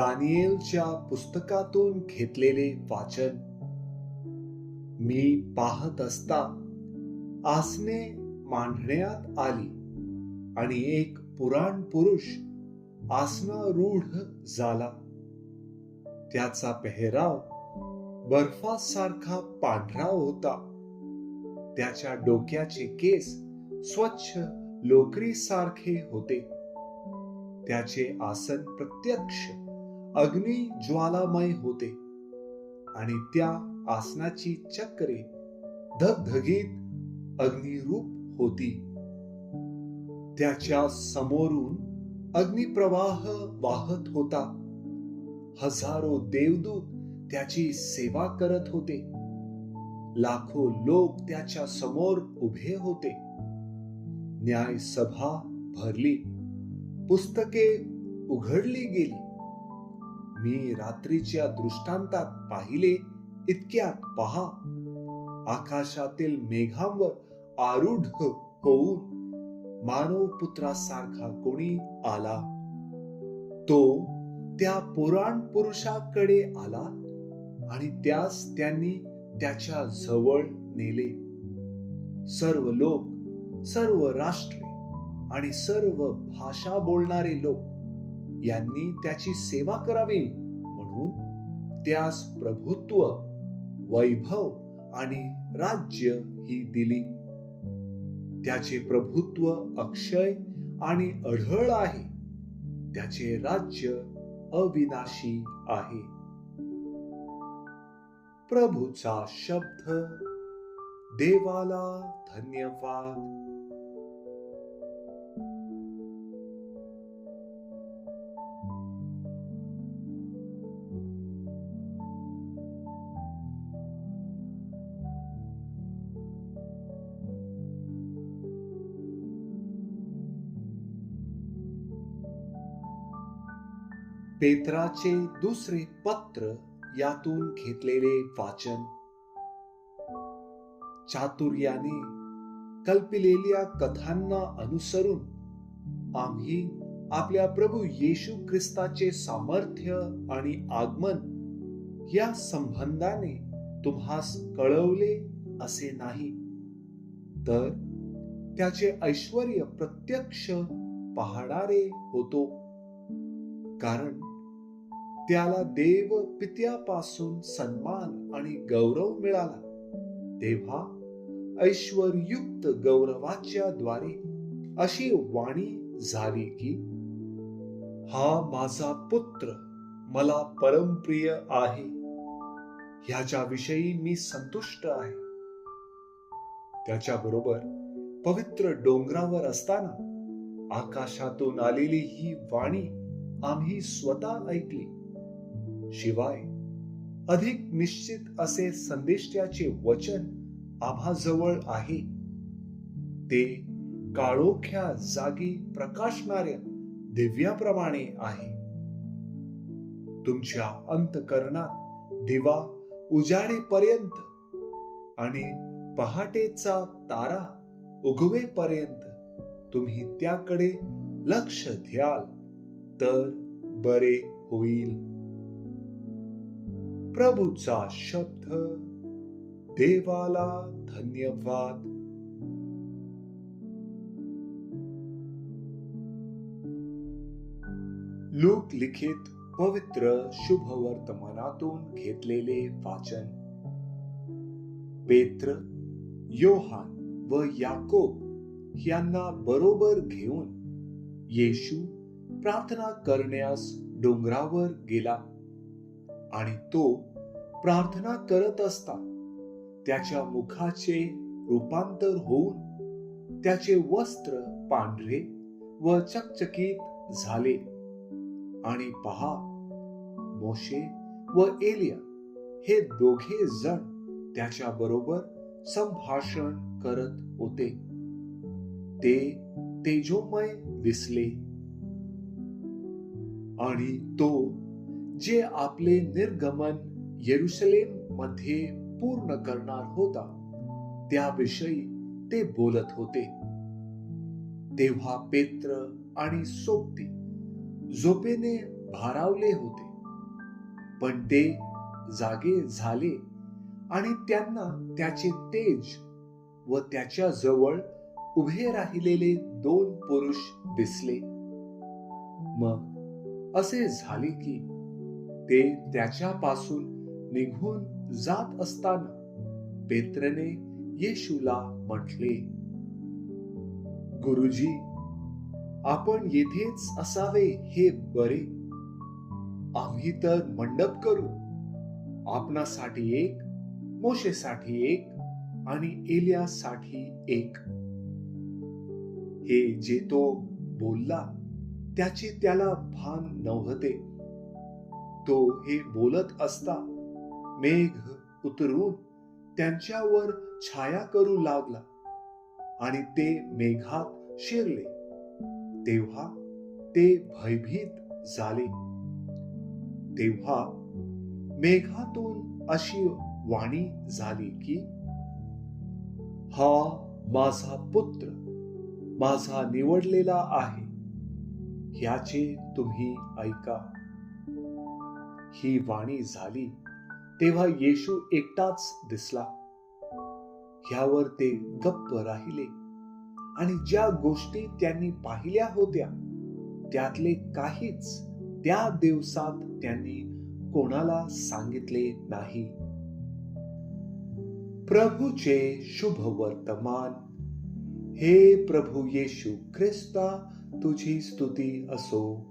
दानियलच्या पुस्तकातून घेतलेले वाचन. मी पाहत असता आसने मांडण्यात आली आणि एक पुराण पुरुष आसनारूढ झाला. त्याचा पेहराव बर्फासारखा पांढरा होता. त्याच्या डोक्याचे केस स्वच्छ लोकरीसारखे होते. त्याचे आसन प्रत्यक्ष अग्नी ज्वालामय होते. आणि त्या आसनाची चक्रे धगधगीत अग्निरूप होती. त्याच्या समोरून अग्निप्रवाह वाहत होता. हजारो देवदूत त्याची सेवा करत होते. लाखो लोक त्याच्यासमोर उभे होते. न्याय सभा भरली. पुस्तके उघडली गेली. मी रात्रीच्या दृष्टांतात पाहिले इतक्या पहा. आकाशातील मेघांवर आरूढ होऊन मानव पुत्रासारखा कोणी आला? तो त्या पुराण पुरुषाकडे आला आणि त्यास त्यांनी त्याच्याजवळ नेले. सर्व लोक सर्व राष्ट्रे आणि सर्व भाषा बोलणारे लोक यांनी त्याची सेवा करावी. म्हणून त्यास प्रभुत्व वैभव आणि राज्य ही दिली. त्याचे प्रभुत्व अक्षय आणि अढळ आहे. त्याचे राज्य अविनाशी आहे. प्रभूचा शब्द देवाला धन्यवाद. पेत्राचे दुसरे पत्र यातून घेतलेले वाचन. चातुर्याने कल्पिलेल्या कथांना अनुसरून आम्ही आपल्या प्रभू येशू ख्रिस्ताचे सामर्थ्य आणि आगमन या संबंधाने तुम्हास कळवले असे नाही. तर त्याचे ऐश्वर प्रत्यक्ष पाहणारे होतो. कारण त्याला देव पित्यापासून सन्मान आणि गौरव मिळाला. तेव्हा ऐश्वरयुक्त गौरवाच्या द्वारे अशी वाणी झाली की हा माझा पुत्र मला परमप्रिय आहे. ह्याच्या विषयी मी संतुष्ट आहे. त्याच्याबरोबर पवित्र डोंगरावर असताना आकाशातून आलेली ही वाणी आम्ही स्वतः ऐकली. शिवाय अधिक निश्चित असे संदेष्ट्याचे वचन आभाजवळ आहे. ते काळोख्या जागी प्रकाशणाऱ्या दिव्याप्रमाणे आहे. तुमच्या अंतकरणात दिवा उजाडेपर्यंत आणि पहाटेचा तारा उगवेपर्यंत तुम्ही त्याकडे लक्ष द्याल तर बरे होईल. प्रभूचा शब्द. देवाला धन्यवाद. लोक लिखित पवित्र शुभ वर्तमानातून घेतलेले वाचन. पेत्र योहान व याकोब यांना बरोबर घेऊन येशू प्रार्थना करण्यास डोंगरावर गेला. आणि तो प्रार्थना करत असता. त्याच्या मुखाचे रूपांतर होऊन त्याचे वस्त्र पांढरे व चकचकीत झाले. आणि पहा मोशे व एलिया हे दोघे जण त्याच्या बरोबर संभाषण करत होते. ते तेजोमय दिसले. आणि तो जे आपले निर्गमन येरुशलेममध्ये पूर्ण करणार होता त्याविषयी ते बोलत होते. तेव्हा पेत्र आणि सोबती झोपेने भारावले होते. पण ते जागे झाले आणि त्यांना त्याचे तेज व त्याच्याजवळ उभे राहिलेले दोन पुरुष दिसले. मग असे झाले की ते त्याच्यापासून निघून जात असताना पेत्रने येशूला म्हटले गुरुजी आपण येथेच असावे हे बरे. आम्ही तर मंडप करू. आपणासाठी एक मोशेसाठी एक आणि एलियासाठी एक. हे जे तो बोलला त्याचे त्याला भान नव्हते. तो हे बोलत असता मेघ उतरून त्यांच्यावर छाया करू लागला आणि ते मेघात शिरले. तेव्हा ते भयभीत झाले. तेव्हा मेघातून अशी वाणी झाली की हा माझा पुत्र माझा निवडलेला आहे. ह्याचे तुम्ही ऐका. ही वाणी झाली तेव्हा येशू एकटाच दिसला. ह्यावर ते गप्प राहिले आणि ज्या गोष्टी त्यांनी पाहिल्या होत्या त्यातले काहीच त्या दिवसात त्यांनी कोणाला सांगितले नाही. प्रभूचे शुभ वर्तमान. हे प्रभू येशू ख्रिस्ता तुझी स्तुती असो.